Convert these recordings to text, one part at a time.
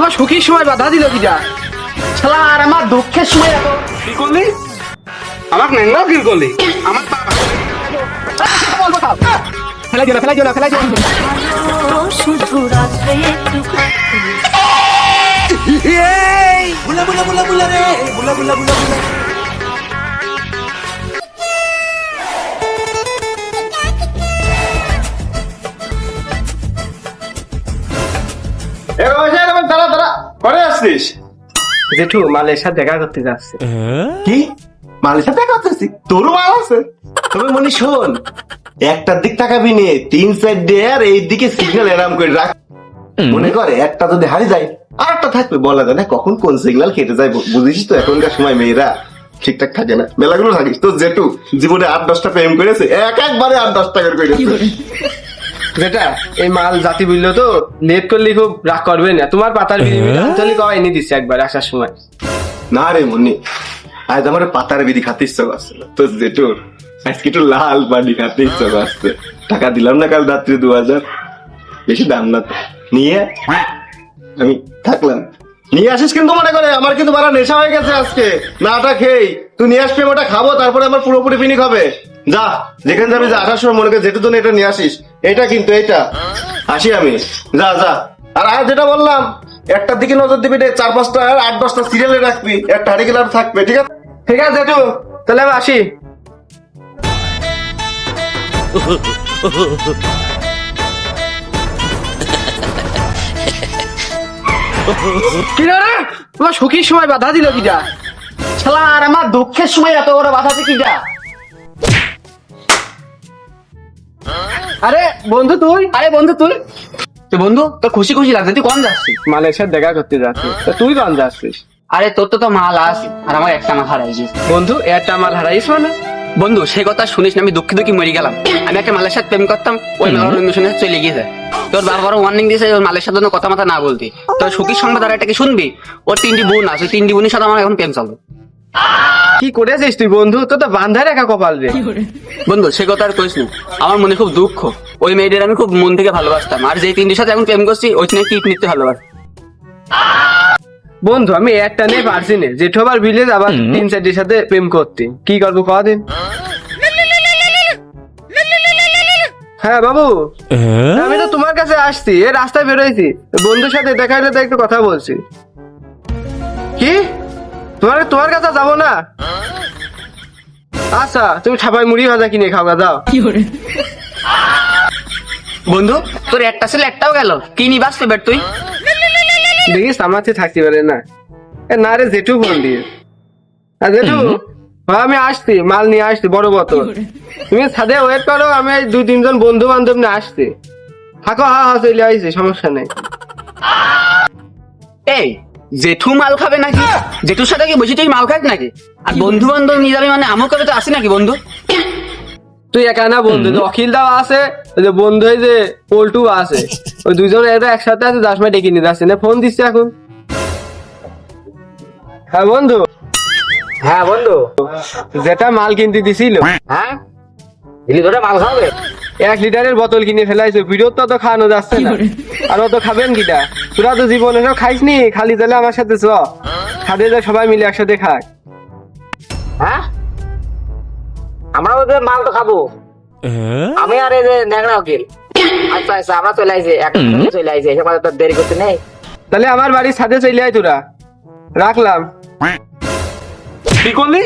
তোমার সুখীর সময় বাধা দিল কিটা? শালা আর আমার দুঃখের সময় এত কি করলি? আমার ন্যাংরাও কিল করলি? আমার। ফেলাই দিও না ফেলাই দিও না ফেলাই দিও শুধু রাত্রে একটু বুলা বুলা বুলা বুলা রে! বুলা বুলা বুলা বুলা। জেঠু মালের সাথে দেখা করতে যাচ্ছে। কি? মালের সাথে দেখা করতেছি তোরও মাল আছে? তবে মনি শোন। একটার দিক তাকাবি নে তিন চার ডেয়ার এই দিকে সিগন্যাল এরাম করে রাখ। মনে করে একটা যদি হারিয়ে যায় আর একটা থাকবে বলা যায় না কখন কোন সিগন্যাল কেটে যায় বু- বুঝিস তো এখনকার সময় মেয়েরা ঠিকঠাক থাকে না। মেলাগুলো থাকিস। তো জেঠু জীবনে আট দশটা প্রেম করেছে এক একবারে আট দশটা করে করেছে। যেটা এই মাল জাতি বুঝলো তো লেট করলে খুব রাগ করবে না। তোমার পাতার বিড়ি আঞ্চলিক কওয়া এনে দিচ্ছে একবার আসার সময়? না রে মনি আজ আমার পাতার বিধি খাতে ইচ্ছা করছে তো জেঠুর আজকে একটু লাল বাড়ি খাতে ইচ্ছা করছে। টাকা দিলাম না কাল রাত্রি দু হাজার। বেশি দাম না তো। নিয়ে আমি থাকলাম। নিয়ে আসিস কিন্তু মনে করে আমার কিন্তু বারা নেশা হয়ে গেছে আজকে। নাটা খেই তুই নিয়ে আসবি ওটা খাব তারপরে আমার পুরোপুরি পিনিক হবে। যা, যেখানে যাবি যা আসার সময় মনে করে জন্য এটা নিয়ে আসিস, এটা কিন্তু এটা আসি আমি। যা যা। আর আজ যেটা বললাম, একটার দিকে নজর দিবি চার পাঁচটা আর আট দশটা সিরিয়ালে রাখবি, একটা হাড়ি গেলার থাকবে, ঠিক আছে? ঠিক আছে, জেঠু। তাহলে আমি আসি। কি রে? তোমার সুখীর সময় বাধা দিল কিটা শালা আর আমার দুঃখের সময় এত বড় বাধা দিল আরে বন্ধু তুই? আরে বন্ধু তুই? তো বন্ধু খুশি খুশি লাগছে তুই কম যাচ্ছিস? সাথে দেখা করতে যাচ্ছিস তা তুই কখন যাচ্ছিস? আরে তোর তো তো মাল আস আর আমার একটা মাল বন্ধু একটা মাল হারাইস মানে বন্ধু সে কথা শুনিস না আমি দুঃখে দুঃখে মরে গেলাম। আমি একটা মালের সাথে প্রেম করতাম ওই মালের সাথে চলে গিয়েছে। তোর বারবার ওয়ার্নিং দিয়েছে ওই মালের সাথে কথা মাথা না বলতি। তোর সুখীর সংবাদ আর একটা কি শুনবি? ওর তিনটি বোন আছে তিনটি বোনের সাথে আমার এখন প্রেম চলবে কি করেছিস তুই বন্ধু? তোর তো বান্ধা রেখা কপাল রে। বন্ধু সে কথা আর কইস না। আমার মনে খুব দুঃখ। ওই মেয়েদের আমি খুব মন থেকে ভালোবাসতাম। আর যে তিনটির সাথে এখন প্রেম করছি ওই তিনে টিপ নিতে ভালোবাসি? বন্ধু আমি একটা নিয়ে পারছি না। জেঠোবার ভিলেজ আবার তিন চারটির সাথে প্রেম করতে। কি করব কদিন হ্যাঁ বাবু। আমি তো তোমার কাছে আসছি এ রাস্তায় বেরোইছি। বন্ধুর সাথে দেখা হলে তো একটু কথা বলছি। কি? তোমার তোমার কাছে যাব না? আচ্ছা তুমি ছাপাই মুড়ি ভাজা কিনে খাও গা, যাও বন্ধু তোর একটা ছেলে একটাও গেল। কি নিবাস পেবার তুই? দেখিস আমার থেকে থাকতে পারে না। এ না রে জেঠু ফোন দিয়ে। আর জেঠু আমি আসছি মাল নিয়ে আসছি বড় বোতল। তুমি ছাদে ওয়েট করো আমি দুই তিনজন বন্ধু বান্ধব নিয়ে আসছি। থাকো হা হা চলে আইছি সমস্যা নেই। এই জেঠু মাল খাবে নাকি? জেঠুর সাথে কি বসে তুই মাল খাস নাকি? আর বন্ধু বান্ধব নিয়ে যাবে মানে আমও কবে তো আসি নাকি বন্ধু? তুই একা না বন্ধু অখিল দাও আছে ওই যে বন্ধু এই যে পল্টু আছে। ওই দুজন এরা একসাথে আছে দশ মাস ডেকে নিতে আসছে না ফোন দিচ্ছে এখন। হ্যাঁ বন্ধু? হ্যাঁ বন্ধু। যেটা মাল কিনতে দিছিল। হ্যাঁ? দিলি তোরা মাল খাবে এক লিটারের বোতল কিনে ফেলাইছে ভিডিও তো অত খাওয়ানো যাচ্ছে না। আর অত খাবেন কিটা? তোরা তো জীবনে সব খাইসনি খালি তাহলে আমার সাথে চ। খাদে যা সবাই মিলে একসাথে খায় হ্যাঁ? আমরা ওদের মাল তো খাব। আমি আর এই যে ন্যাংরা উকিল। আচ্ছা আচ্ছা আমরা চলে আইছি চলে আইছি এসব তো দেরি করতে নেই। তাহলে আমার বাড়ির সাথে চলে আয় তোরা। রাখলাম। কি করলি?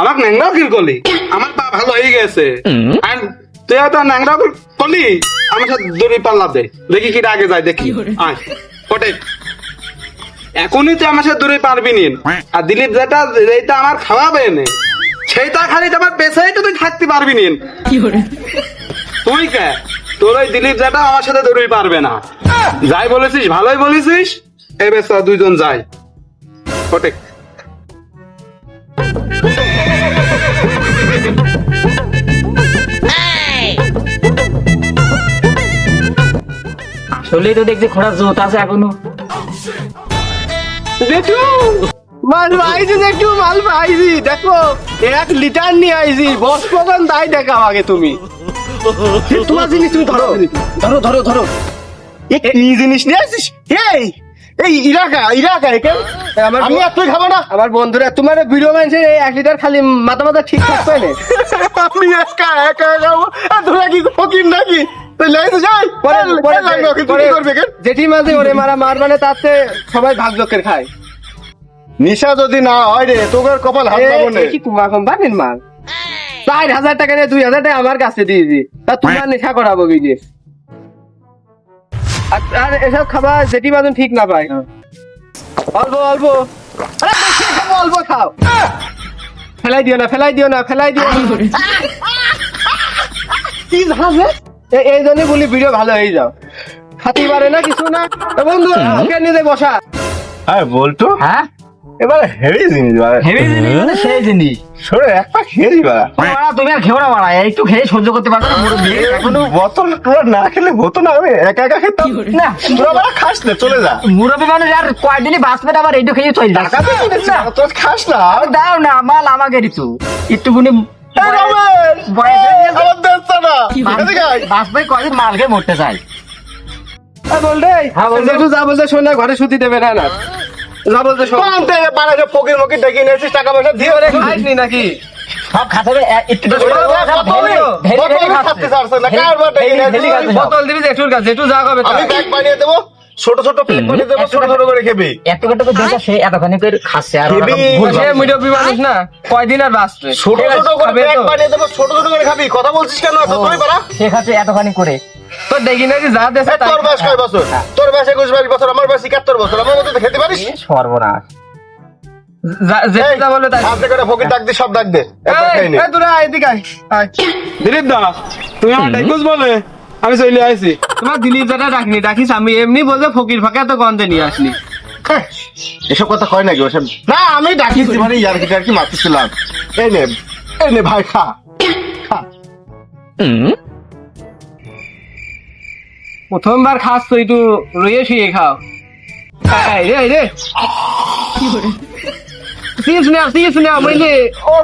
আমাকে ন্যাংরাও কিল করলি? আমার পা ভালো হয়ে গেছে। আর তুই হয়তো ন্যাংরাও করলি আমার সাথে দড়ি পাল্লা দে। দেখি কি আগে যায় দেখি। আয় ওটে এখনই তুই আমার সাথে দূরে পারবি নি। আর দিলীপ যেটা যেটা আমার খাওয়াবে নে সেইটা খালি আমার পেছাই তো তুই থাকতে পারবি নি। তুই কে? তোর ওই দিলীপ যেটা আমার সাথে দূরে পারবে না। যাই বলেছিস ভালোই বলেছিস। চল দুইজন যাই। ওটে আসলেই তো দেখছি খোঁড়ার জোত আছে এখনও। জেঠু মাল পাইছি জেঠু মাল পাইছি। দেখো এক লিটার নিয়ে আইছি বস প্রধান তাই দেখাও আগে তুমি। তোমার জিনিস তুমি ধরো। ধরো ধরো ধরো। কি জিনিস নিয়ে আসিস? এই এই ইরাকা ইরাকা একে। আমার আমি আর তুই খাব না। আমার বন্ধুরা তোমার ভিডিও বানছে এই এক লিটার খালি মাথা মাথা ঠিকঠাক না? আমি একা একা খাব। আর তোরা কি ফকির নাকি? তুই লাইতে যাই। পরে পরে লাগবে ওকে তুই পরে কি করবে কেন জেঠি মাঝে ওরে মারা মার মানে চেয়ে সবাই ভাগ লোকের খায়। নিশা যদি না হয় রে তোর কপাল হাত পাবো এ কি কুমা কম মাল চার হাজার টাকা নিয়ে দুই হাজার টাকা আমার কাছে দিয়েছি তা তোমার নেশা করাবো কি যে? আর- এসব খাবার জেঠি বাদন ঠিক না পায়। অল্প অল্প। আরে বেশি খাব অল্প খাও। ফেলাই দিও না ফেলাই দিও না ফেলাই দিও না। কি এ- এই জন্যই বলি ভিডিও ভালো হয়ে যাও। খাতি পারে না কিছু না? বন্ধু ওকে নিজে বসা। হ্যাঁ বলতো হ্যাঁ? এবার হেভি জিনিস বাড়া হেভি জিনিস মানে সেই জিনিস। সরে বাড়া, তুমি আর খেও না বাড়া একটু খেয়ে সহ্য করতে পারবে না এখনও বোতল তোরা না খেলে হতো না আমি একা একা খেতাম। না বাড়া খাস না চলে যা। মুরব্বী মানুষ আর কয়দিনই বাঁচবে না আবার এইটু খেয়ে চলে টাকা তো তোর খাস না। দাও না মাল আমাকে ঋতু একটুখানি এই রমেশ, বয়স গেছে। আমার দেখছে না। এদিকে আয়। বাঁচবে কয়দিন মাল খেয়ে মরতে চাই হ্যাঁ হ্যাঁ। একটু ঘরে শুতি দেবে না না। যা বলতে ফকির মকির ডেকে এনেছিস টাকা পয়সা দিয়ে রে খাইসনি নাকি? সব খাতে একটু একটু বোতলে- দিবি জেঠুর কাছে জেঠু যা হবে আমি ব্যাগ বানিয়ে দেবো? ছোট ছোট প্লেট দেবো ছোট ছোট করে খেবি। একটু করে দেখে সে এতখানি করে খাচ্ছে আর। মানুষ না কয়দিন আর বাঁচবে? ছোট ছোট করে খাবে বানিয়ে দেবো ছোট ছোট করে খাবি। কথা বলছিস কেন এত? তুই পারা সে খাচ্ছে এতখানি করে। তোর দেখি নাকি যা দেশে তোর বয়স কয় বছর? তোর বয়স একুশ বাইশ বছর আমার বয়স একাত্তর বছর। আমার মতো খেতে পারিস? সর্বনাশ। যেটা যা বলে তাই। হাতে করে ফকির ডাক দে সব ডাক দে। একবার খাই নে। এই, এই, তোরা আয়, এদিকে আয়, আয়। দিলীপ দা তুমি আমার বলে? আমি চলে আইছি তোমার দিলীপ দাদা ডাকনি ডাকিস আমি এমনি বলতে ফকির ফাঁকা তো গন্ধে নিয়ে আসলি হ্যাঁ, এসব কথা কয় নাকি ওসব না আমি ডাকিছি মানে ইয়ার কি আর কি মারতেছিলাম এই নে এই নে ভাই খা খা প্রথমবার খাস তো একটু রয়ে শুয়ে খাও রে রে সিস না সিস না বুঝলি ও।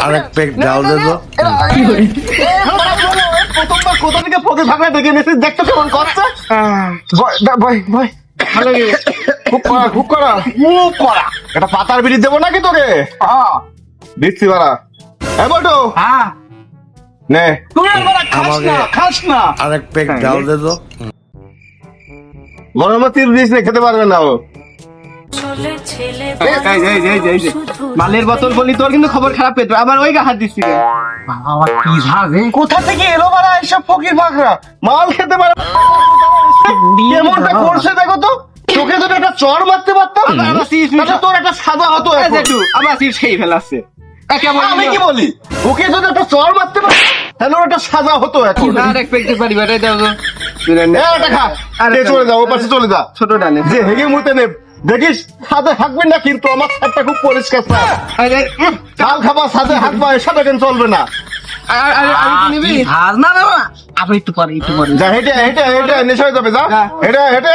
আরেক পেক ডাল দে তো প্রথমবার কোথা থেকে ডেকে এনেছিস দেখতো কেমন করছে। ভয় ভয় ভয় ভালো খুব করা খুব করা। খুব করা। এটা পাতার বিড়ি দেবো নাকি তোকে? হ্যাঁ। দিচ্ছি বাড়া। হ্যাঁ বটু। হ্যাঁ। নে। তুমি বাড়া খাস আমাকে- না খাস না। আরেক পেক ডাল দে তো। গরমে তিল দিস না খেতে পারবে না ও। মালের বোতল বলি তোর কিন্তু খবর খারাপ পেতো আবার ওই গা হাত দিচ্ছি। বাবা কোথা থেকে এলো বাড়া এইসব ফকির ফাঁকরা? মাল খেতে পারে কেমনটা করছে দেখো তো? তোকে যদি একটা চড় মারতে পারতাম তোর একটা হতো আবার খেয়ে ফেলাচ্ছে। আমি কি বলি? ওকে যদি একটা চড় মারতে পারতাম তাহলে ওর একটা সাজা হতো এখন। পারি বেটাই দাও তো। চলে যা ও পাশে চলে যা। ছোট ডানে। যে হেগে মুতে নে দেখিস সাথে হাঁকবেন না কিন্তু আমার সাথে খুব পরিষ্কার স্যার। চাল খাবার সাথে হাঁকবা এসব এখন চলবে না? আর- আর- আর কি নিবি? ঝাঁজ না না না। আবার একটু পরে একটু পরে। যা হেঁটে হেঁটে হেঁটে নেশা হয়ে যাবে যা। যা। হেঁটে হেঁটে।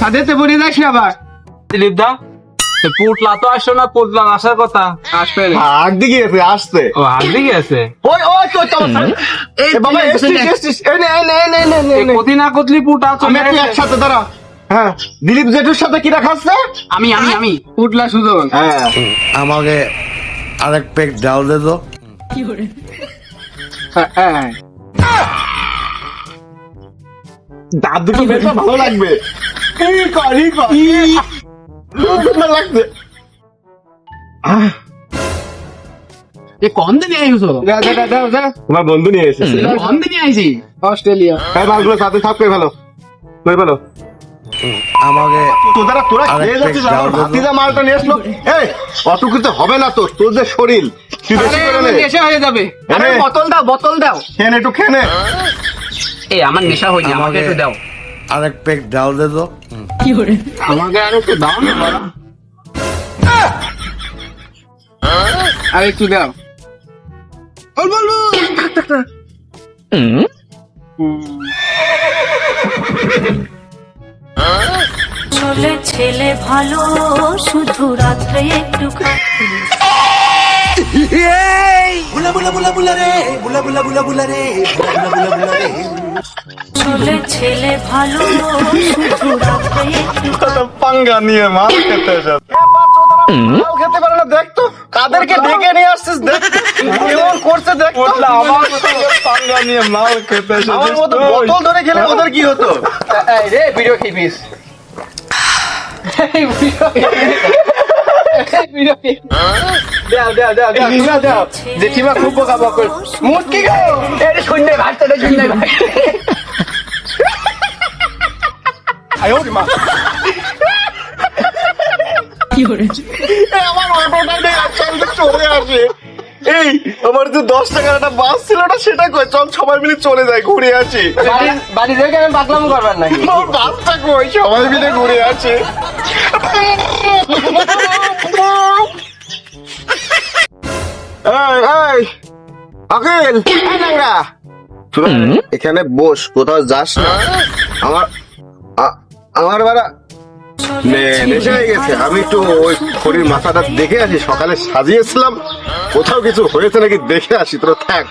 সাথে পড়ে যাস না আবার। দিলীপ দা তো পুটলা তো আসলো না পুটলা আসার কথা। আসবে। হাঁক দিকে ও হাত দিকে আছে ওই ওই তো তো এই বাবা এসছিস এসছিস এই নে এই নে এই নে, এই নে, এই নে, এই নে। কতি না কতলি পুটা চলে একসাথে দাঁড়া। হ্যাঁ দিলীপ জেঠুর সাথে কি আমি আমি আমি। উঠলা সুজন হ্যাঁ। আমাকে আরেক পেক ডাল দে তো। হ্যাঁ, হ্যাঁ। দাঁত দুটো বেশ ভালো লাগবে। কর কর আহ, আইছো? তোমার বন্ধু নিয়ে এসেছে। আইছি? অস্ট্রেলিয়া। হ্যাঁ মালগুলো সাথে করে ভালো করে ভালো আমাকে তোরা তোরা খেয়ে যাচ্ছিস আমার ডাল দে তো। ভাতিজা মালটা নিয়ে আসলো। এই অটুকুতে হবে না তোর তোর যে শরীর তুই বেশি করে নে। নেশা হয়ে যাবে। আরে বোতল দাও বোতল দাও। খেয়ে একটু খেয়ে নে। এই আমার নেশা হয়েছে আমাকে আমাকে- একটু দাও। আরেক পেক ডাল দে তো। আমাকে আর একটু দাও না বাড়া। আর একটু দাও। চলে ছেলে ভালো শুধু রাত্রে একটু ছেলে ভালো শুধু রাত্রে একটু পাঙ্গা নিয়ে মার খেতে এসেছে। মাল খেতে পারে না দেখ তো। কাদেরকে ডেকে নিয়ে আসছিস দেখ কেমন করছে দেখ তো। আমার পাঙ্গা নিয়ে মাল খেতে আমার মতো বোতল ধরে খেলে ওদের কি হতো? এই রে ভিডিও খেপিস। জেঠিমা খুব বোকা বক মুটকি গো! এটা শূন্য আমার অটোটা আসলে চলে আসে। এই আমার যে দশ টাকার একটা বাস ছিল না সেটা কই? চল সবাই মিলে চলে যাই ঘুরে আসি। বাড়ি বাড়ি থেকে আমি পাগলাম করবার নাকি? বাসটা কই? সবাই মিলে ঘুরে আসি। আকিল! এখানে বস কোথাও যাস না। আমার আমার বাড়া নে- নেশা হয়ে গেছে। আমি একটু ওই খড়ির মাথাটা দেখে আসি সকালে সাজিয়েছিলাম। কোথাও কিছু হয়েছে নাকি দেখে আসি তোরা থাক।